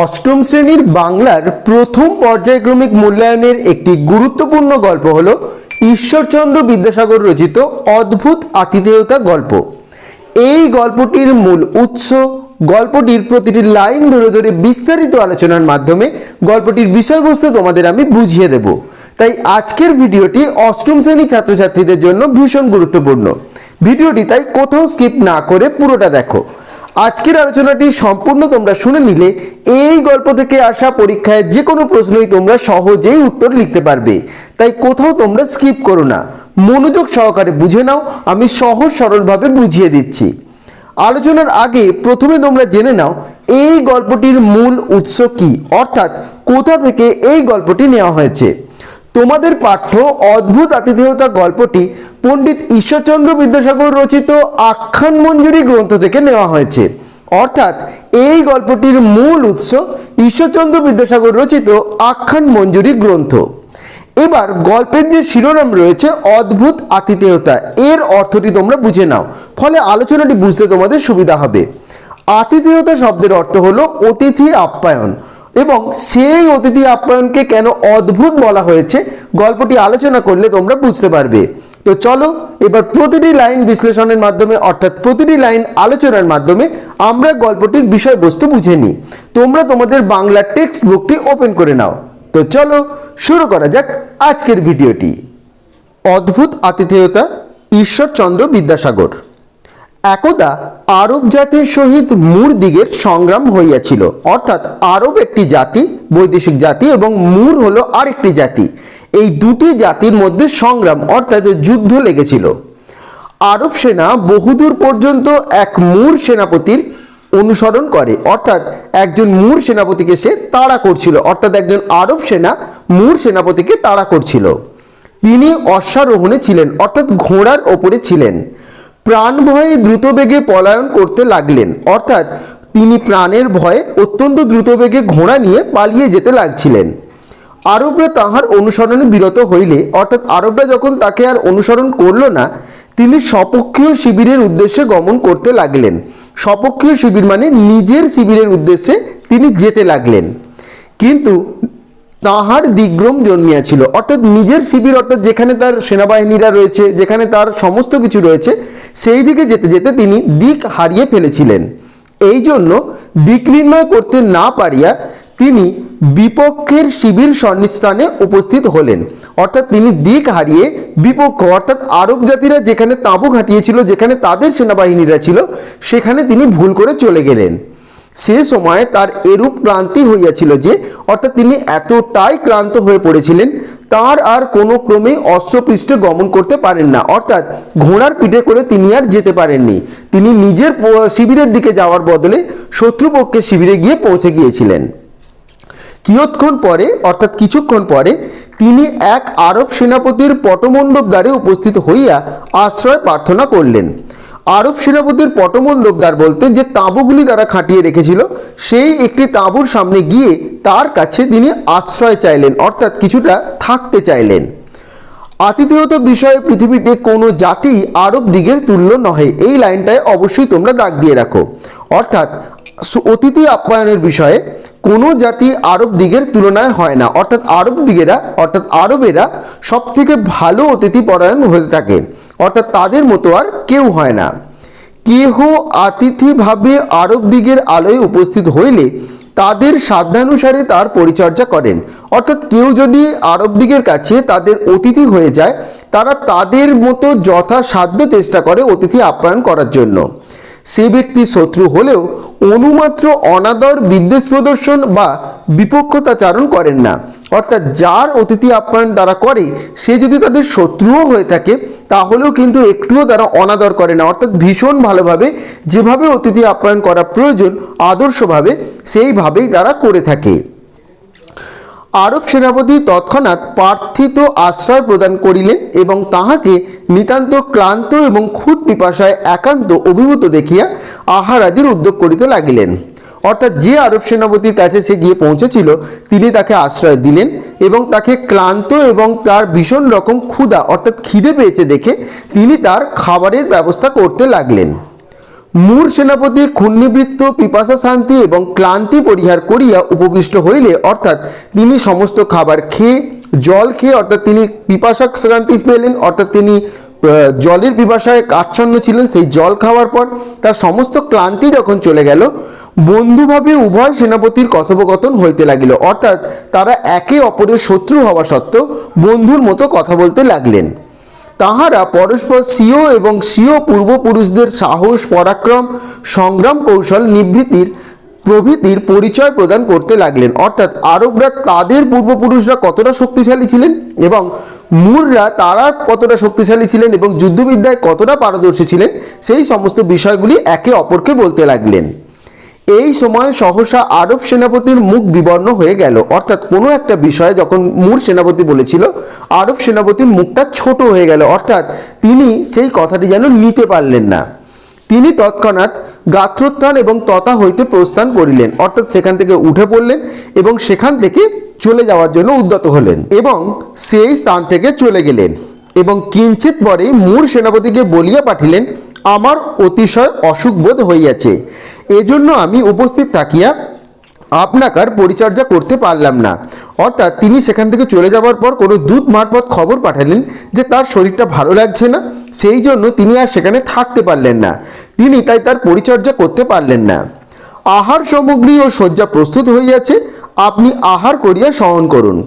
অষ্টম শ্রেণির বাংলার প্রথম পর্যায়ক্রমিক মূল্যায়নের একটি গুরুত্বপূর্ণ গল্প হল ঈশ্বরচন্দ্র বিদ্যাসাগর রচিত অদ্ভুত আতিথেয়তা গল্প। এই গল্পটির মূল উৎস গল্পটির প্রতিটি লাইন ধরে ধরে বিস্তারিত আলোচনার মাধ্যমে গল্পটির বিষয়বস্তু তোমাদের আমি বুঝিয়ে দেব। তাই আজকের ভিডিওটি অষ্টম শ্রেণি ছাত্রছাত্রীদের জন্য ভীষণ গুরুত্বপূর্ণ। ভিডিওটি তাই কোথাও স্কিপ না করে পুরোটা দেখো। আজকের আলোচনাটি সম্পূর্ণ তোমরা শুনে নিলে এই গল্প থেকে আসা পরীক্ষায় যে কোনো প্রশ্নই তোমরা সহজেই উত্তর লিখতে পারবে। তাই কোথাও তোমরা স্কিপ করো না। মনোযোগ সহকারে বুঝে নাও, আমি সহজ সরলভাবে বুঝিয়ে দিচ্ছি। আলোচনার আগে প্রথমে তোমরা জেনে নাও, এই গল্পটির মূল উৎস কি? অর্থাৎ কোথা থেকে এই গল্পটি নেওয়া হয়েছে? তোমাদের পাঠ্য অদ্ভুত আতিথেয়তা গল্পটি পণ্ডিত ঈশ্বরচন্দ্র বিদ্যাসাগর রচিত আখ্যান মঞ্জুরি গ্রন্থ থেকে নেওয়া হয়েছে। অর্থাৎ এই গল্পটির মূল উৎস ঈশ্বরচন্দ্র বিদ্যাসাগর রচিত আখ্যান মঞ্জুরি গ্রন্থ। এবার গল্পের যে শিরোনাম রয়েছে অদ্ভুত আতিথেয়তা, এর অর্থটি তোমরা বুঝে নাও, ফলে আলোচনাটি বুঝতে তোমাদের সুবিধা হবে। আতিথেয়তা শব্দের অর্থ হলো অতিথি আপ্যায়ন এবং সেই অতিথি আপ্যায়নকে কেন অদ্ভুত বলা হয়েছে? গল্পটি আলোচনা করলে তোমরা বুঝতে পারবে। তো চলো, এবার প্রতিটি লাইন বিশ্লেষণের মাধ্যমে, অর্থাৎ প্রতিটি লাইন আলোচনার মাধ্যমে আমরা গল্পটির বিষয়বস্তু বুঝে নিই। তোমরা তোমাদের বাংলা টেক্সট বুকটি ওপেন করে নাও। তো চলো, শুরু করা যাক আজকের ভিডিওটি। অদ্ভুত আতিথেয়তা, ঈশ্বরচন্দ্র বিদ্যাসাগর। একদা আরব জাতির সহিত মূর দিগের সংগ্রাম হইয়াছিল। অর্থাৎ আরব একটি জাতি, বৈদেশিক জাতি এবং মূর হলো আরেকটি জাতি। এই দুটি জাতির মধ্যে সংগ্রাম, অর্থাৎ যুদ্ধ লেগেছিল। আরব সেনা বহুদূর পর্যন্ত এক মূর সেনাপতির অনুসরণ করে। অর্থাৎ একজন মূর সেনাপতিকে সে তাড়া করছিল। অর্থাৎ একজন আরব সেনা মূর সেনাপতিকে তাড়া করছিল। তিনি অশ্বারোহণে ছিলেন, অর্থাৎ ঘোড়ার ওপরে ছিলেন। প্রাণ ভয়ে দ্রুত বেগে পলায়ন করতে লাগলেন। অর্থাৎ তিনি প্রাণের ভয়ে অত্যন্ত দ্রুত বেগে ঘোড়া নিয়ে পালিয়ে যেতে লাগছিলেন। আরবরা তাহার অনুসরণে বিরত হইলে, অর্থাৎ আরবরা যখন তাকে আর অনুসরণ করল না, তিনি স্বপক্ষীয় শিবিরের উদ্দেশ্যে গমন করতে লাগলেন। স্বপক্ষীয় শিবির মানে নিজের শিবিরের উদ্দেশ্যে তিনি যেতে লাগলেন। কিন্তু তাহার দিগ্রম জন্মিয়াছিল অর্থাৎ নিজের শিবির, অর্থাৎ যেখানে তার সেনাবাহিনীরা রয়েছে, যেখানে তার সমস্ত কিছু রয়েছে, সেই দিকে যেতে যেতে তিনি দিক হারিয়ে ফেলেছিলেন। এই জন্য দিক নির্ণয় করতে না পারিয়া তিনি বিপক্ষের শিবির সন্নিস্থানে উপস্থিত হলেন। অর্থাৎ তিনি দিক হারিয়ে বিপক্ষ, অর্থাৎ আরব জাতিরা যেখানে তাঁবু ঘাটিয়েছিল, যেখানে তাদের সেনাবাহিনীরা ছিল, সেখানে তিনি ভুল করে চলে গেলেন। সে সময় তার এরূপ ক্লান্তি হইয়াছিল যে, অর্থাৎ তিনি এতটাই ক্লান্ত হয়ে পড়েছিলেন, তার আর কোনো ক্রমেই অস্ত্রপৃষ্ঠে গমন করতে পারেন না। অর্থাৎ ঘোড়ার পিঠে করে তিনি আর যেতে পারেননি। তিনি নিজের শিবিরের দিকে যাওয়ার বদলে শত্রুপক্ষের শিবিরে গিয়ে পৌঁছে গিয়েছিলেন। কিয়ৎক্ষণ পরে, অর্থাৎ কিছুক্ষণ পরে, তিনি এক আরব সেনাপতির পটমণ্ডপ দ্বারে উপস্থিত হইয়া আশ্রয় প্রার্থনা করলেন। আরব সেনাপতির পটমণ্ডপ দ্বার বলতে যে তাঁবুগুলি তারা খাটিয়ে রেখেছিল, সেই একটি তাঁবুর সামনে গিয়ে তার কাছে তিনি আশ্রয় চাইলেন, অর্থাৎ কিছুটা থাকতে চাইলেন। আতিথেয়তা বিষয়ে পৃথিবীতে কোনো জাতি আরব দিগের তুল্য নহে, এই লাইনটায় অবশ্যই তোমরা দাগ দিয়ে রাখো। অর্থাৎ অতিথি আপ্যায়নের বিষয়ে কোনো জাতি আরব দিগের তুলনায় হয় না। অর্থাৎ আরব দিগেরা, অর্থাৎ আরবেরা সব থেকে ভালো অতিথি পরায়ণ হয়ে থাকে। অর্থাৎ তাদের মতো আর কেউ হয় না। কেহ আতিথিভাবে আরব দিগের আলোয় উপস্থিত হইলে তাদের সাধ্যানুসারে তার পরিচর্যা করেন। অর্থাৎ কেউ যদি আরব দিগের কাছে তাদের অতিথি হয়ে যায়, তারা তাদের মতো যথাসাধ্য চেষ্টা করে অতিথি আপ্যায়ন করার জন্য। সে ব্যক্তি শত্রু হলেও অনুমাত্র অনাদর, বিদ্বেষ প্রদর্শন বা বিপক্ষতাচারণ করেন না। অর্থাৎ যার অতিথি আপ্যায়ন তারা করে, সে যদি তাদের শত্রুও হয়ে থাকে, তাহলেও কিন্তু একটুও তারা অনাদর করে না। অর্থাৎ ভীষণ ভালোভাবে যেভাবে অতিথি আপ্যায়ন করা প্রয়োজন, আদর্শভাবে সেইভাবেই তারা করে থাকে। আরব সেনাপতি তৎক্ষণাৎ প্রার্থিত আশ্রয় প্রদান করিলেন এবং তাহাকে নিতান্ত ক্লান্ত এবং খুদ পিপাসায় একান্ত অভিভূত দেখিয়া আহারাদির উদ্যোগ করিতে লাগিলেন। অর্থাৎ যে আরব সেনাপতির কাছে সে গিয়ে পৌঁছেছিল, তিনি তাকে আশ্রয় দিলেন এবং তাকে ক্লান্ত এবং তার ভীষণ রকম ক্ষুধা, অর্থাৎ খিদে পেয়েছে দেখে তিনি তার খাবারের ব্যবস্থা করতে লাগলেন। মূর সেনাপতি ক্ষুণ্ণিবৃত্ত পিপাসা শান্তি এবং ক্লান্তি পরিহার করিয়া উপবিষ্ট হইলে, অর্থাৎ তিনি সমস্ত খাবার খেয়ে, জল খেয়ে, অর্থাৎ তিনি পিপাসা শান্তি পেলেন, অর্থাৎ তিনি জলের পিপাসায় আচ্ছন্ন ছিলেন, সেই জল খাওয়ার পর তার সমস্ত ক্লান্তি যখন চলে গেল, বন্ধুভাবে উভয় সেনাপতির কথোপকথন হইতে লাগিল। অর্থাৎ তারা একে অপরের শত্রু হওয়া সত্ত্বেও বন্ধুর মতো কথা বলতে লাগলেন। তাহারা পরস্পর স্বীয় এবং স্বীয় পূর্বপুরুষদের সাহস, পরাক্রম, সংগ্রাম কৌশল নিবৃত্তির প্রভৃতির পরিচয় প্রদান করতে লাগলেন। অর্থাৎ আরবরা তাদের পূর্বপুরুষরা কতটা শক্তিশালী ছিলেন এবং মুররা তারা কতটা শক্তিশালী ছিলেন এবং যুদ্ধবিদ্যায় কতটা পারদর্শী ছিলেন, সেই সমস্ত বিষয়গুলি একে অপরকে বলতে লাগলেন। এই সময় সহসা আরব সেনাপতির মুখ বিবর্ণ হয়ে গেল। অর্থাৎ কোনো একটা বিষয়ে যখন মূর সেনাপতি বলেছিল, আরব সেনাপতির মুখটা ছোট হয়ে গেল। অর্থাৎ তিনি সেই কথাটি যেন নিতে পারলেন না। তিনি তৎক্ষণাৎ গাত্রোত্থান এবং তথা হইতে প্রস্থান করিলেন। অর্থাৎ সেখান থেকে উঠে পড়লেন এবং সেখান থেকে চলে যাওয়ার জন্য উদ্যত হলেন এবং সেই স্থান থেকে চলে গেলেন এবং কিঞ্চিত পরে মূর সেনাপতিকে বলিয়া পাঠিলেন, আমার অতিশয় অসুখ বোধ হইয়াছে। এজন্য আমি উপস্থিত থাকিয়া আপনাকার পরিচর্যা করতে পারলাম না। অর্থাৎ তিনি সেখান থেকে চলে যাওয়ার পর কোনো দূত মারফত খবর পাঠালেন যে তার শরীরটা ভালো লাগছে না, সেই জন্য তিনি আর সেখানে থাকতে পারলেন না। তিনি তাই তার পরিচর্যা করতে পারলেন না। আহার সামগ্রী ও শয্যা প্রস্তুত হইয়াছে, আপনি আহার করিয়া শয়ন করুন।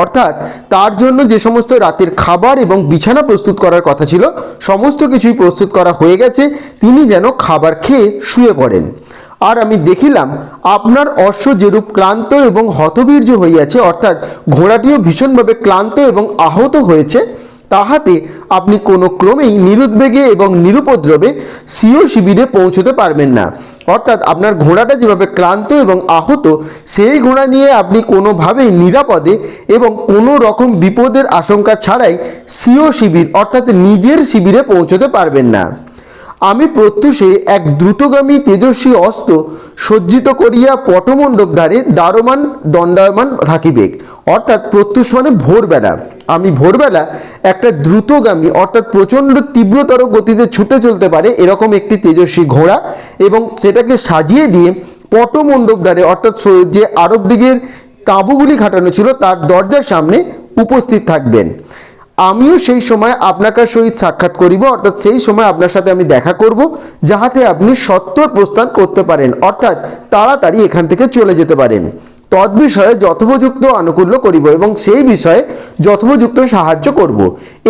অর্থাৎ তার জন্য যে সমস্ত রাতের খাবার এবং বিছানা প্রস্তুত করার কথা ছিল, সমস্ত কিছুই প্রস্তুত করা হয়ে গেছে, তিনি যেন খাবার খেয়ে শুয়ে পড়েন। আর আমি দেখিলাম, আপনার অশ্ব যেরূপ ক্লান্ত এবং হতবীর্য হইয়াছে, অর্থাৎ ঘোড়াটিও ভীষণভাবে ক্লান্ত এবং আহত হয়েছে তাহাতে আপনি কোনো ক্রমেই নিরুদ্বেগে এবং নিরুপদ্রবে সিও শিবিরে পৌঁছতে পারবেন না। অর্থাৎ আপনার ঘোড়াটা যেভাবে ক্লান্ত এবং আহত, সেই ঘোড়া নিয়ে আপনি কোনোভাবেই নিরাপদে এবং কোনো রকম বিপদের আশঙ্কা ছাড়াই সিও শিবির, অর্থাৎ নিজের শিবিরে পৌঁছতে পারবেন না। আমি প্রত্যুষে এক দ্রুতগামী তেজস্বী অস্ত্র সজ্জিত করিয়া পটমণ্ডপ ধারে দারোমান দণ্ডায়মান থাকিবে। অর্থাৎ প্রত্যুষ মানে ভোরবেলা। আমি ভোরবেলা একটা দ্রুতগামী, অর্থাৎ প্রচণ্ড তীব্রতর গতিতে ছুটে চলতে পারে এরকম একটি তেজস্বী ঘোড়া এবং সেটাকে সাজিয়ে দিয়ে পটমণ্ডপ দ্বারে অর্থাৎ যে আরব দিকের তাঁবুগুলি খাটানো ছিল, তার দরজার সামনে উপস্থিত থাকবেন। আমিও সেই সময় আপনার সহিত সাক্ষাৎ করিব, অর্থাৎ সেই সময় আপনার সাথে আমি দেখা করব, যাহাতে আপনি সত্তর প্রস্থান করতে পারেন, অর্থাৎ তাড়াতাড়ি এখান থেকে চলে যেতে পারেন। তদ্বিষয়ে যথোপযুক্ত আনুকূল্য করিব এবং সেই বিষয়ে যথোপযুক্ত সাহায্য করব।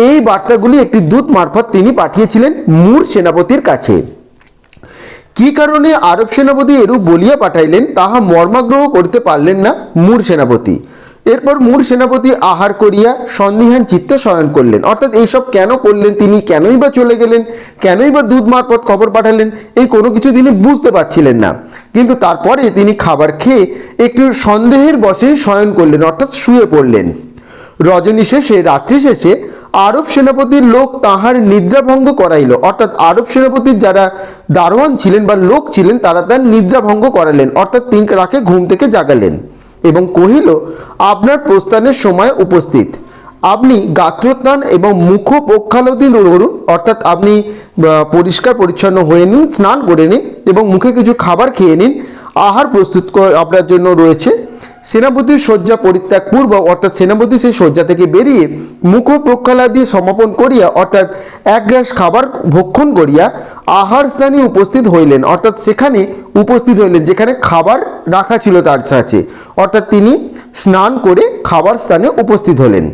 এই বার্তাগুলি একটি দূত মারফত তিনি পাঠিয়েছিলেন মূর সেনাপতির কাছে। কি কারণে আরব সেনাপতি এরূপ বলিয়া পাঠাইলেন, তাহা মর্মাগ্রহ করতে পারলেন না মূর সেনাপতি। এরপর মূর সেনাপতি আহার করিয়া সন্দিহান চিত্তে শয়ন করলেন। অর্থাৎ এইসব কেন করলেন তিনি? কেনই বা চলে গেলেন? কেনই বা দুধ মারফত খবর পাঠালেন? এই কোনো কিছু তিনি বুঝতে পারছিলেন না। কিন্তু তারপরে তিনি খাবার খেয়ে একটু সন্দেহের বসে শয়ন করলেন, অর্থাৎ শুয়ে পড়লেন। রজনী শেষে, রাত্রি শেষে আরব সেনাপতির লোক তাহার নিদ্রাভঙ্গ করাইল। অর্থাৎ আরব সেনাপতির যারা দারোয়ান ছিলেন বা লোক ছিলেন, তারা তার নিদ্রাভঙ্গ করালেন। অর্থাৎ তিনি তাকে ঘুম থেকে জাগালেন। এবং কহিল, আপনার প্রস্থানের সময় উপস্থিত। আপনি গাত্রোত্থান এবং মুখ পক্ষালতি ধরুন অর্থাৎ আপনি পরিষ্কার পরিচ্ছন্ন হয়ে নিন, স্নান করে নিন এবং মুখে কিছু খাবার খেয়ে নিন। আহার প্রস্তুত আপনার জন্য রয়েছে। সেনাপতির শয্যা পরিত্যাগ পূর্ব, অর্থাৎ সেনাপতি সেই শয্যা থেকে বেরিয়ে মুখ প্রক্ষালাদি সমাপন করিয়া, অর্থাৎ এক গ্রাস খাবার ভক্ষণ করিয়া আহার স্থানে উপস্থিত হইলেন, অর্থাৎ সেখানে উপস্থিত হইলেন, যেখানে খাবার রাখা ছিল তার সাথে। অর্থাৎ তিনি স্নান করে খাবার স্থানে উপস্থিত হলেন।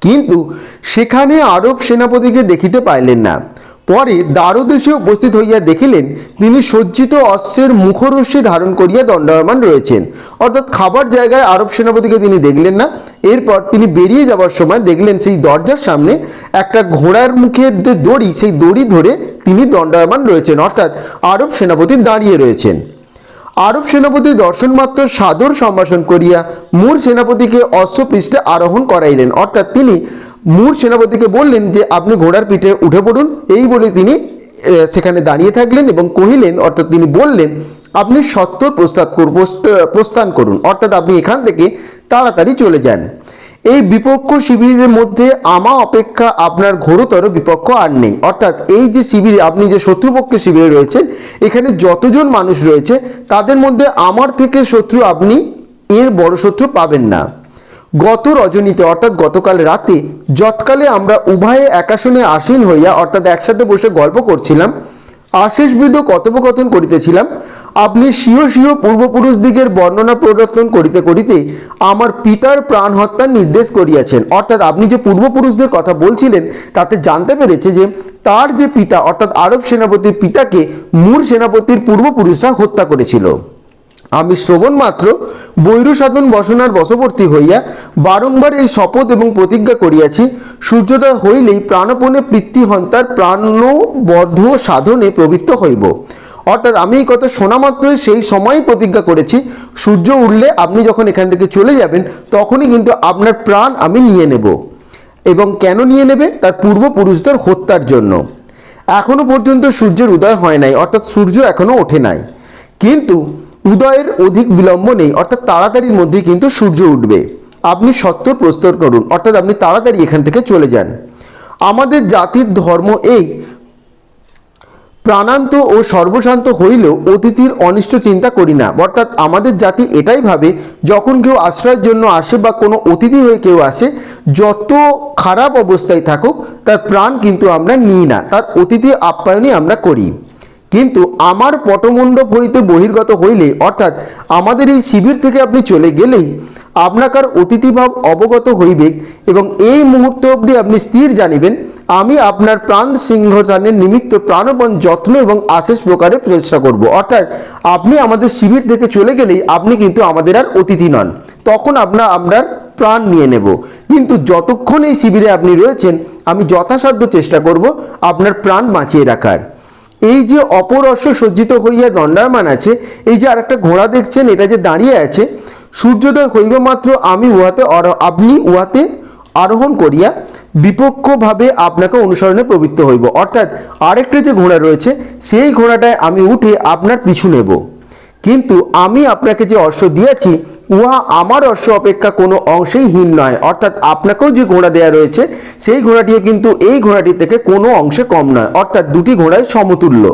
কিন্তু সেখানে আরব সেনাপতিকে দেখিতে পাইলেন না। পরে দ্বারদেশে উপস্থিত হইয়া দেখিলেন, তিনি সজ্জিত অশ্বের মুখরশ্মি ধারণ করিয়া দণ্ডায়মান রয়েছেন। অর্থাৎ খাবার জায়গায় আরব সেনাপতিকে তিনি দেখলেন না। এরপর তিনি বেরিয়ে যাওয়ার সময় দেখলেন, সেই দরজার সামনে একটা ঘোড়ার মুখের যে দড়ি, সেই দড়ি ধরে তিনি দণ্ডায়মান রয়েছেন। অর্থাৎ আরব সেনাপতি দাঁড়িয়ে রয়েছেন। আরব সেনাপতি দর্শন মাত্র সাদর সম্ভাষণ করিয়া মূর সেনাপতিকে অশ্বপৃষ্ঠে আরোহণ করাইলেন। অর্থাৎ তিনি মূর সেনাপতিকে বললেন যে, আপনি ঘোড়ার পিঠে উঠে পড়ুন। এই বলে তিনি সেখানে দাঁড়িয়ে থাকলেন এবং কহিলেন, অর্থাৎ তিনি বললেন, আপনি সত্তর প্রস্তাব প্রস্থান করুন। অর্থাৎ আপনি এখান থেকে তাড়াতাড়ি চলে যান। এই বিপক্ষ শিবিরের মধ্যে আমা অপেক্ষা আপনার ঘোরতর বিপক্ষ আর নেই। অর্থাৎ এই যে শিবিরে, আপনি যে শত্রুপক্ষের শিবিরে রয়েছেন, এখানে যতজন মানুষ রয়েছে, তাদের মধ্যে আমার থেকে শত্রু আপনি, এর বড় শত্রু পাবেন না। গত রজনীতে, অর্থাৎ গতকাল রাতে, যৎকালে আমরা উভয়ে একাশনে আসীন হইয়া, অর্থাৎ একসাথে বসে গল্প করছিলাম আশিসবিদ কথোপকথন করিতেছিলাম, আপনি স্বীয় স্বীয় পূর্বপুরুষ দিগের বর্ণনা প্রদর্শন করিতে করিতে আমার পিতার প্রাণ হত্যার নির্দেশ করিয়াছেন। অর্থাৎ আপনি যে পূর্বপুরুষদের কথা বলছিলেন, তাতে জানতে পেরেছে যে, তার যে পিতা, অর্থাৎ আরব সেনাপতির পিতাকে মূর সেনাপতির পূর্বপুরুষরা হত্যা করেছিল। আমি শ্রবণ মাত্র, বৈরু সাধন বসনার বশবর্তী হইয়া বারংবার এই শপথ এবং প্রতিজ্ঞা করিয়াছি, সূর্যোদয় হইলেই প্রাণপণে পিতৃহন্তার প্রাণবদ্ধ সাধনে প্রবৃত্ত হইব। অর্থাৎ আমি এই কথা শোনা মাত্রই সেই সময়ই প্রতিজ্ঞা করেছি, সূর্য উঠলে আপনি যখন এখান থেকে চলে যাবেন, তখনই কিন্তু আপনার প্রাণ আমি নিয়ে নেব। এবং কেন নিয়ে নেবে? তার পূর্বপুরুষদের হত্যার জন্য। এখনও পর্যন্ত সূর্যের উদয় হয় নাই, অর্থাৎ সূর্য এখনও ওঠে নাই। কিন্তু উদয়ের অধিক বিলম্ব নেই, অর্থাৎ তাড়াতাড়ির মধ্যেই কিন্তু সূর্য উঠবে। আপনি সত্তর প্রস্তর করুন, অর্থাৎ আপনি তাড়াতাড়ি এখান থেকে চলে যান। আমাদের জাতির ধর্ম এই, প্রাণান্ত ও সর্বশান্ত হইলেও অতিথির অনিষ্ট চিন্তা করি না। অর্থাৎ আমাদের জাতি এটাই ভাবে, যখন কেউ আশ্রয়ের জন্য আসে বা কোনো অতিথি হয়ে কেউ আসে, যত খারাপ অবস্থায় থাকুক, তার প্রাণ কিন্তু আমরা নিই না, তার অতিথি আপ্যায়নই আমরা করি। কিন্তু আমার পটমণ্ডপ হইতে বহির্গত হইলে, অর্থাৎ আমাদের এই শিবির থেকে আপনি চলে গেলেই আপনাকার অতিথিভাব অবগত হইবে এবং এই মুহূর্তে অবধি আপনি স্থির জানিবেন, আমি আপনার প্রাণ সিংহদানের নিমিত্ত প্রাণপণ যত্ন এবং আশেষ প্রকারে চেষ্টা করব। অর্থাৎ আপনি আমাদের শিবির থেকে চলে গেলেই আপনি কিন্তু আমাদের আর অতিথি নন। তখন আপনার আমরা প্রাণ নিয়ে নেব। কিন্তু যতক্ষণ এই শিবিরে আপনি রয়েছেন, আমি যথাসাধ্য চেষ্টা করব আপনার প্রাণ বাঁচিয়ে রাখার। এই যে অপর অশ্ব সজ্জিত হইয়া দণ্ডায়মান আছে, এই যে আর একটা ঘোড়া দেখছেন, এটা যে দাঁড়িয়ে আছে, সূর্যোদয় হইব মাত্র আমি উহাতে আপনি উহাতে আরোহণ করিয়া বিপক্ষভাবে আপনাকে অনুসরণে প্রবৃত্ত হইব। অর্থাৎ আরেকটা যে ঘোড়া রয়েছে, সেই ঘোড়াটায় আমি উঠে আপনার পিছু নেব। কিন্তু আমি আপনাকে যে অশ্ব দিয়েছি, উহা আমার অশ্ব অপেক্ষা কোনো অংশেই হীন নয়। অর্থাৎ আপনাকেও যে ঘোড়া দেয়া রয়েছে, সেই ঘোড়াটিও কিন্তু এই ঘোড়াটি থেকে কোনো অংশে কম নয়। অর্থাৎ দুটি ঘোড়াই সমতুল্য।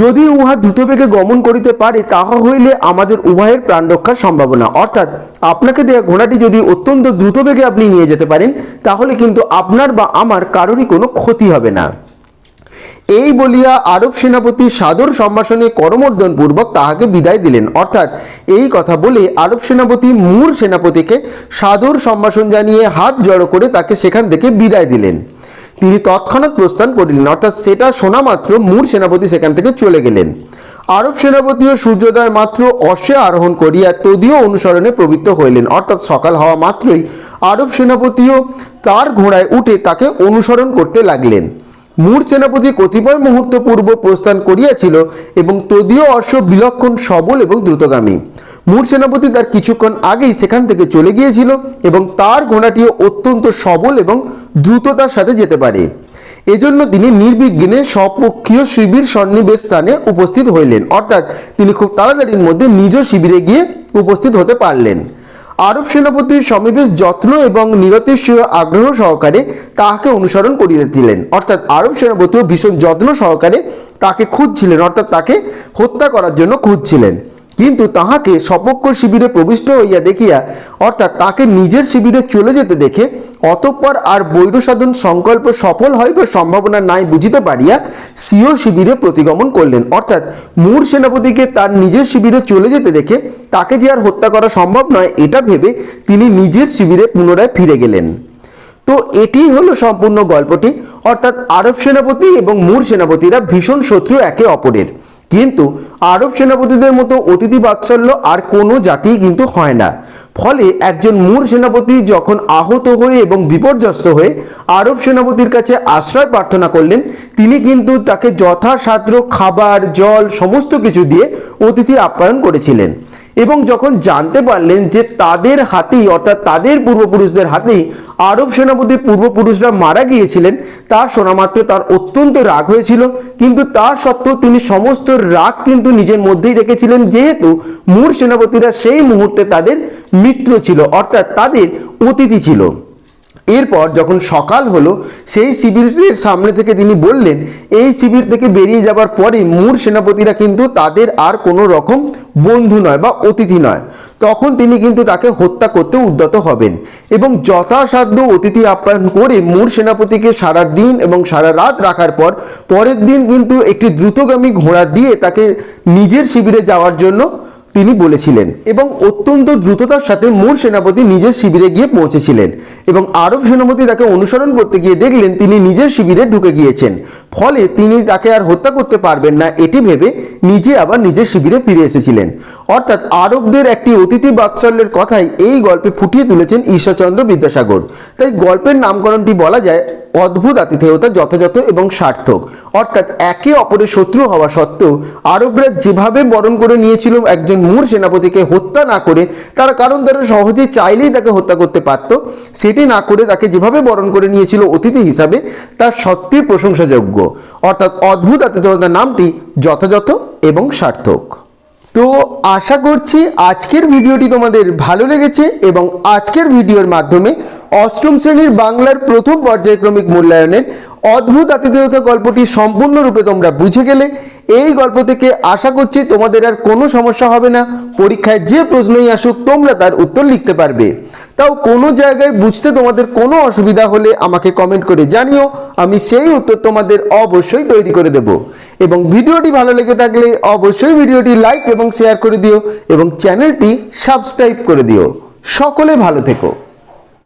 যদি উহা দ্রুতবেগে গমন করিতে পারে, তাহা হইলে আমাদের উভয়ের প্রাণ রক্ষার সম্ভাবনা। অর্থাৎ আপনাকে দেওয়া ঘোড়াটি যদি অত্যন্ত দ্রুতবেগে আপনি নিয়ে যেতে পারেন, তাহলে কিন্তু আপনার বা আমার কারোরই কোনো ক্ষতি হবে না। এই বলিয়া আরব সেনাপতি সাদর সম্ভাষণে করমর্দন পূর্বক তাহাকে বিদায় দিলেন। অর্থাৎ এই কথা বলে আরব সেনাপতি মূর সেনাপতিকে সাদর সম্ভাষণ জানিয়ে হাত জড়ো করে তাকে সেখান থেকে বিদায় দিলেন। তিনি তৎক্ষণাৎ প্রস্থান করিলেন, অর্থাৎ সেটা শোনা মাত্র মূর সেনাপতি সেখান থেকে চলে গেলেন। আরব সেনাপতিও সূর্যোদয় মাত্র অশ্বে আরোহণ করিয়া তদীয় অনুসরণে প্রবৃত্ত হইলেন। অর্থাৎ সকাল হওয়া মাত্রই আরব সেনাপতিও তার ঘোড়ায় উঠে তাকে অনুসরণ করতে লাগলেন। মূর সেনাপতি কতিপয় মুহূর্ত পূর্ব প্রস্থান করিয়াছিল এবং তদীয় অশ্ব বিলক্ষণ সবল এবং দ্রুতগামী। মূর সেনাপতি তার কিছুক্ষণ আগেই সেখান থেকে চলে গিয়েছিল এবং তার ঘোড়াটিও অত্যন্ত সবল এবং দ্রুততার সাথে যেতে পারে। এজন্য তিনি নির্বিঘ্নে স্বপক্ষীয় শিবির সন্নিবেশ স্থানে উপস্থিত হইলেন। অর্থাৎ তিনি খুব তাড়াতাড়ির মধ্যে নিজ শিবিরে গিয়ে উপস্থিত হতে পারলেন। আরব সেনাপতির সমাবেশ যত্ন এবং নিরতিশয় আগ্রহ সহকারে তাহাকে অনুসরণ করিয়েছিলেন। অর্থাৎ আরব সেনাপতিও ভীষণ যত্ন সহকারে তাকে খুঁজছিলেন, অর্থাৎ তাকে হত্যা করার জন্য খুঁজছিলেন। কিন্তু তাহাকে সপক্ষ শিবিরে প্রবিষ্ট হইয়া দেখিয়া, অর্থাৎ তাকে নিজের শিবিরে চলে যেতে দেখে, অতঃপর আর বৈরসাধন সংকল্প সফল হইবার সম্ভাবনা নাই বুঝিতে পারিয়া সিও শিবিরে প্রতিগমন করলেন। অর্থাৎ মূর সেনাপতিকে তার নিজের শিবিরে চলে যেতে দেখে, তাকে যে আর হত্যা করা সম্ভব নয়, এটা ভেবে তিনি নিজের শিবিরে পুনরায় ফিরে গেলেন। তো এটিই হলো সম্পূর্ণ গল্পটি। অর্থাৎ আরব সেনাপতি এবং মূর সেনাপতিরা ভীষণ শত্রু একে অপরের। কিন্তু আরব সেনাপতিদের মতো অতিথি বাৎসল্য আর কোনো জাতি কিন্তু হয় না। ফলে একজন মূর সেনাপতি যখন আহত হয়ে এবং বিপর্যস্ত হয়ে আরব সেনাপতির কাছে আশ্রয় প্রার্থনা করলেন, তিনি কিন্তু তাকে যথাসাধ্য খাবার, জল, সমস্ত কিছু দিয়ে অতিথি আপ্যায়ন করেছিলেন। এবং যখন জানতে পারলেন যে তাদের হাতেই, অর্থাৎ তাদের পূর্বপুরুষদের হাতেই আরব সেনাপতির পূর্বপুরুষরা মারা গিয়েছিলেন তা শোনামাত্র তার অত্যন্ত রাগ হয়েছিল। কিন্তু তা সত্ত্বেও তিনি সমস্ত রাগ কিন্তু নিজের মধ্যেই রেখেছিলেন। যেহেতু মূর সেনাপতিরা সেই মুহূর্তে তাদের মিত্র ছিল, অর্থাৎ তাদের অতিথি ছিল। এরপর যখন সকাল হলো, সেই শিবিরের সামনে থেকে তিনি বললেন, এই শিবির থেকে বেরিয়ে যাবার পরে মূর সেনাপতিরা কিন্তু তাদের আর কোনো রকম বন্ধু নয় বা অতিথি নয়। তখন তিনি কিন্তু তাকে হত্যা করতে উদ্যত হবেন এবং যথাসাধ্য অতিথি আপ্যায়ন করে মূর সেনাপতিকে সারা দিন এবং সারা রাত রাখার পর পরের দিন কিন্তু একটি দ্রুতগামী ঘোড়া দিয়ে তাকে নিজের শিবিরে যাওয়ার জন্য তিনি বলেছিলেন এবং অত্যন্ত দ্রুততার সাথে মূর সেনাপতি নিজের শিবিরে গিয়ে পৌঁছেছিলেন এবং আরব সেনাপতি তাকে অনুসরণ করতে গিয়ে দেখলেন তিনি নিজের শিবিরে ঢুকে গিয়েছেন। ফলে তিনি তাকে আর হত্যা করতে পারবেন না, এটি ভেবে নিজে আবার নিজের শিবিরে ফিরে এসেছিলেন। অর্থাৎ আরবদের একটি অতিথি বাৎসল্যের কথাই এই গল্পে ফুটিয়ে তুলেছেন ঈশ্বরচন্দ্র বিদ্যাসাগর। তাই গল্পের নামকরণটি বলা যায় অদ্ভুত আতিথেয়তা যথাযথ এবং সার্থক। অর্থাৎ একে অপরের শত্রু হওয়া সত্ত্বেও আরবরা যেভাবে বরণ করে নিয়েছিল একজন মূর সেনাপতিকে হত্যা না করে, তার কারণ তারা সহজে চাইলেই তাকে হত্যা করতে পারত। সেটি না করে তাকে যেভাবে বরণ করে নিয়েছিল অতিথি হিসাবে, তার সত্যি প্রশংসাযোগ্য। অর্থাৎ অদ্ভুত আতিথেয়তার নামটি যথাযথ এবং সার্থক। তো আশা করছি আজকের ভিডিওটি তোমাদের ভালো লেগেছে এবং আজকের ভিডিওর মাধ্যমে অষ্টম শ্রেণির বাংলার প্রথম পর্যায়ক্রমিক মূল্যায়নের অদ্ভুত আতিথেয়তা গল্পটি সম্পূর্ণরূপে তোমরা বুঝে গেলে। এই গল্প থেকে আশা করছি তোমাদের আর কোনো সমস্যা হবে না। পরীক্ষায় যে প্রশ্নই আসুক, তোমরা তার উত্তর লিখতে পারবে। তাও কোনো জায়গায় বুঝতে তোমাদের কোনো অসুবিধা হলে আমাকে কমেন্ট করে জানিও। আমি সেই উত্তর তোমাদের অবশ্যই তৈরি করে দেব। এবং ভিডিওটি ভালো লেগে থাকলে অবশ্যই ভিডিওটি লাইক এবং শেয়ার করে দিও এবং চ্যানেলটি সাবস্ক্রাইব করে দিও। সকলে ভালো থেকো।